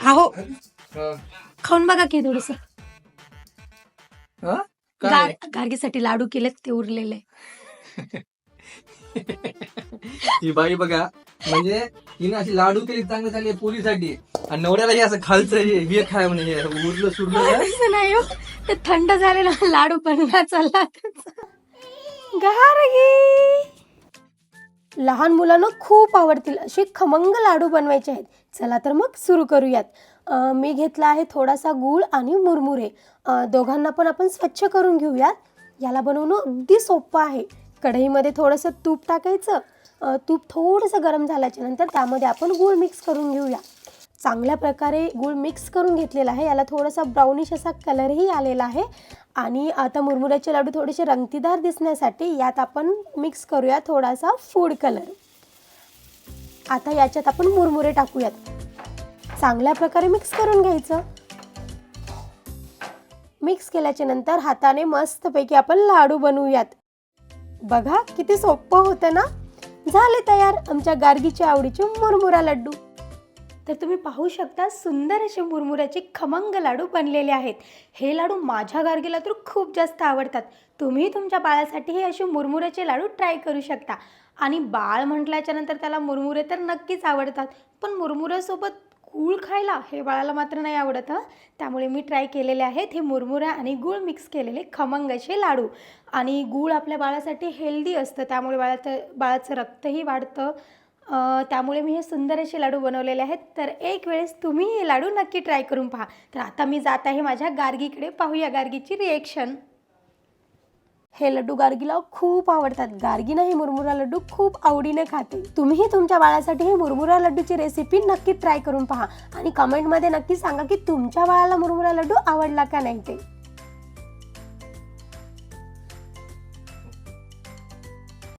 अहो हा. खाऊन बघा की थोडस. हा? गार्गीसाठी लाडू केलेत ते उरलेले. ही बाई बघा म्हणजे हिने अशी लाडू केली चांगली चांगली पोलीसाठी आणि नवऱ्याला हे असं खालचं हे हे खाय म्हणे हे उरलं सुरलं. असं नाही हो. ते थंड झालेला लाडू बनला चालला. गार्गी. लहान मुलांना खूप आवडतील असे खमंग लाडू बनवायचे आहेत. चला तर मग सुरू करूयात. मी घेतला आहे थोडासा गूळ आणि मुरमुरे. दोघांना पण आपण स्वच्छ करून घेऊयात. याला बनवणं अगदी सोपं आहे. कढईमध्ये थोडंसं तूप टाकायचं. तूप थोडंसं गरम झाल्याच्यानंतर त्यामध्ये आपण गूळ मिक्स करून घेऊया. चांगल्या प्रकारे गूळ मिक्स करून घेतलेला आहे. याला थोडासा ब्राउनिश असा कलरही आलेला आहे. आणि आता मुरमुऱ्याचे लाडू थोडेसे रंगतीदार दिसण्यासाठी यात आपण मिक्स करूया थोडासा फूड कलर आता याच्यात आपण मुरमुरे टाकूयात. चांगल्या प्रकारे मिक्स करून घ्यायचं. मिक्स केल्याच्यानंतर हाताने मस्तपैकी आपण लाडू बनवूयात. बघा किती सोपं होतं ना? झाले तयार आमच्या गार्गीच्या आवडीचे मुरमुरा लड्डू तर तुम्ही पाहू शकता सुंदर असे मुरमुऱ्याचे खमंग लाडू बनलेले आहेत. हे लाडू माझ्या गार्गीला तर खूप जास्त आवडतात. तुम्ही तुमच्या बाळासाठी हे असे मुरमुऱ्याचे लाडू ट्राय करू शकता. आणि बाळ म्हटल्याच्या नंतर त्याला मुरमुरे तर नक्कीच आवडतात. पण मुरमुऱ्यासोबत गूळ खायला हे बाळाला मात्र नाही आवडत हं. त्यामुळे मी ट्राय केलेले आहेत हे मुरमुरा आणि गूळ मिक्स केलेले खमंग असे लाडू. आणि गूळ आपल्या बाळासाठी हेल्दी असतं त्यामुळे बाळाचं बाळाचं रक्तही वाढतं. त्यामुळे मी हे सुंदर असे लाडू बनवलेले आहेत. तर एक वेळेस तुम्ही हे लाडू नक्की ट्राय करून पहा. तर आता मी जात आहे माझ्या गार्गीकडे. पाहूया गार्गीची रिएक्शन हे लड्डू गार्गीला खूप आवडतात. गार्गीनं हे मुरमुरा लड्डू खूप आवडीने खाते. तुम्हीही तुमच्या बाळासाठी हे मुरमुरा लड्डूची रेसिपी नक्की ट्राय करून पहा. आणि कमेंटमध्ये नक्की सांगा की तुमच्या बाळाला मुरमुरा लड्डू आवडला का नाही ते.